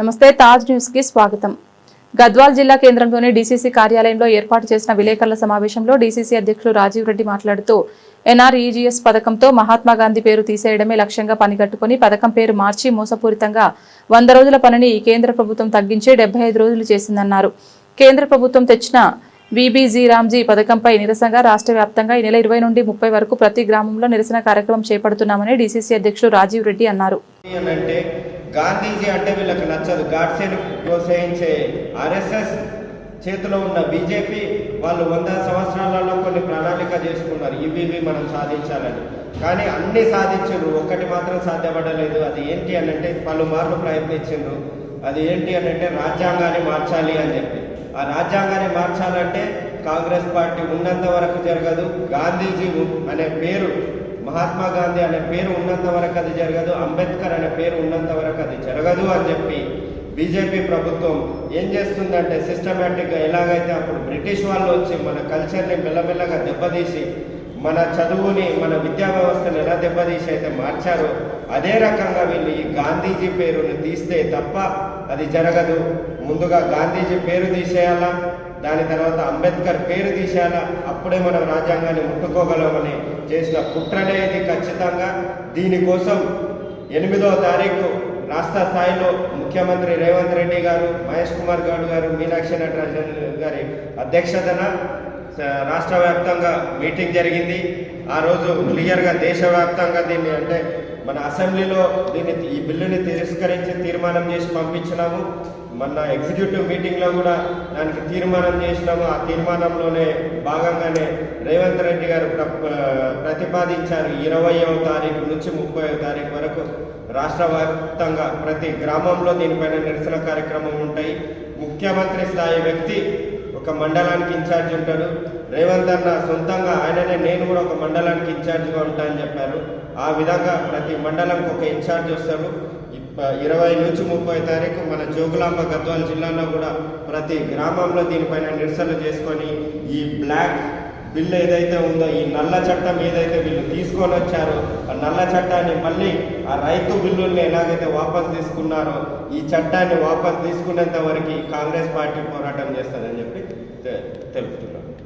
నమస్తే తాజ్ న్యూస్కి స్వాగతం. గద్వాల్ జిల్లా కేంద్రంలోని డీసీసీ కార్యాలయంలో ఏర్పాటు చేసిన విలేకరుల సమావేశంలో డీసీసీ అధ్యక్షులు రాజీవ్ రెడ్డి మాట్లాడుతూ ఎన్ఆర్ఈజీఎస్ పథకంతో మహాత్మా గాంధీ పేరు తీసేయడమే లక్ష్యంగా పనిగట్టుకుని పథకం పేరు మార్చి మోసపూరితంగా వంద రోజుల పనిని ఈ కేంద్ర ప్రభుత్వం తగ్గించి డెబ్బై ఐదు రోజులు చేసిందన్నారు. కేంద్ర ప్రభుత్వం తెచ్చిన బీబీజీ రామ్జీ పథకంపై నిరసనగా రాష్ట్ర వ్యాప్తంగా ఈ నెల ఇరవై నుండి ముప్పై వరకు ప్రతి గ్రామంలో నిరసన కార్యక్రమం చేపడుతున్నామని డీసీసీ అధ్యక్షులు రాజీవ్ రెడ్డి అన్నారు. గాంధీజీ అంటే వీళ్ళకి నచ్చదు. గాడ్సేని ప్రోత్సహించే ఆర్ఎస్ఎస్ చేతిలో ఉన్న బీజేపీ వాళ్ళు వంద సంవత్సరాలలో కొన్ని ప్రణాళిక చేసుకున్నారు. ఇవి ఇవి మనం సాధించాలని. కానీ అన్ని సాధించారు ఒక్కటి మాత్రం సాధ్యపడలేదు. అది ఏంటి అని అంటే పలుమార్లు ప్రయత్నించిండ్రు. అది ఏంటి అని అంటే రాజ్యాంగాన్ని మార్చాలి అని చెప్పి. ఆ రాజ్యాంగాన్ని మార్చాలంటే కాంగ్రెస్ పార్టీ ఉన్నంత వరకు జరగదు. గాంధీజీ అనే పేరు మహాత్మా గాంధీ అనే పేరు ఉన్నంత వరకు అది జరగదు అంబేద్కర్ అనే పేరు ఉన్నంత వరకు అది జరగదు అని చెప్పి బీజేపీ ప్రభుత్వం ఏం చేస్తుందంటే సిస్టమేటిక్గా ఎలాగైతే అప్పుడు బ్రిటిష్ వాళ్ళు వచ్చి మన కల్చర్ని మెల్లమెల్లగా దెబ్బతీసి మన చదువుని మన విద్యా వ్యవస్థను ఎలా దెబ్బతీసి అయితే మార్చారో అదే రకంగా వీళ్ళు ఈ గాంధీజీ పేరుని తీస్తే తప్ప అది జరగదు. ముందుగా గాంధీజీ పేరు తీసేయాలా? దాని తర్వాత అంబేద్కర్ పేరు తీసేయాలా? అప్పుడే మనం రాజ్యాంగాన్ని ముట్టుకోగలమని చేసిన కుట్రనే ఇది ఖచ్చితంగా. దీనికోసం ఎనిమిదవ తారీఖు రాష్ట్ర స్థాయిలో ముఖ్యమంత్రి రేవంత్ రెడ్డి గారు మహేష్ కుమార్ గౌడ్ గారు మీనాక్షి నటరాజన్ గారి అధ్యక్షతన రాష్ట్ర వ్యాప్తంగా మీటింగ్ జరిగింది. ఆ రోజు క్లియర్గా దేశవ్యాప్తంగా దీన్ని అంటే మన అసెంబ్లీలో దీన్ని ఈ బిల్లుని తిరస్కరించి తీర్మానం చేసి పంపించినాము. మొన్న ఎగ్జిక్యూటివ్ మీటింగ్లో కూడా దానికి తీర్మానం చేసినాము. ఆ తీర్మానంలోనే భాగంగానే రేవంత్ రెడ్డి గారు ప్ర- ప్రతిపాదించారు. ఇరవయవ తారీఖు నుంచి ముప్పై తారీఖు వరకు రాష్ట్ర వ్యాప్తంగా ప్రతి గ్రామంలో దీనిపైన నిరసన కార్యక్రమం ఉంటాయి. ముఖ్యమంత్రి స్థాయి వ్యక్తి ఒక మండలానికి ఇన్ఛార్జ్ ఉంటాడు. రేవంత్ అన్న సొంతంగా ఆయననే నేను కూడా ఒక మండలానికి ఇన్ఛార్జ్గా ఉంటానని చెప్పారు. ఆ విధంగా ప్రతి మండలంకి ఒక ఇన్ఛార్జ్ వస్తాడు. ఇరవై నుంచి ముప్పై తారీఖు మన జోగులాంబ గద్వాల జిల్లాలో కూడా ప్రతి గ్రామంలో దీనిపైన నిరసనలు చేసుకొని ఈ బ్లాక్ బిల్ ఏదైతే ఉందో ఈ నల్ల చట్టం ఏదైతే వీళ్ళు తీసుకొని వచ్చారో ఆ నల్ల చట్టాన్ని మళ్ళీ ఆ రైతు బిల్లుల్ని ఎలాగైతే వాపస్ తీసుకున్నారో ఈ చట్టాన్ని వాపస్ తీసుకునేంత వరకు కాంగ్రెస్ పార్టీ పోరాటం చేస్తుందని చెప్పి తెలుపుతున్నాను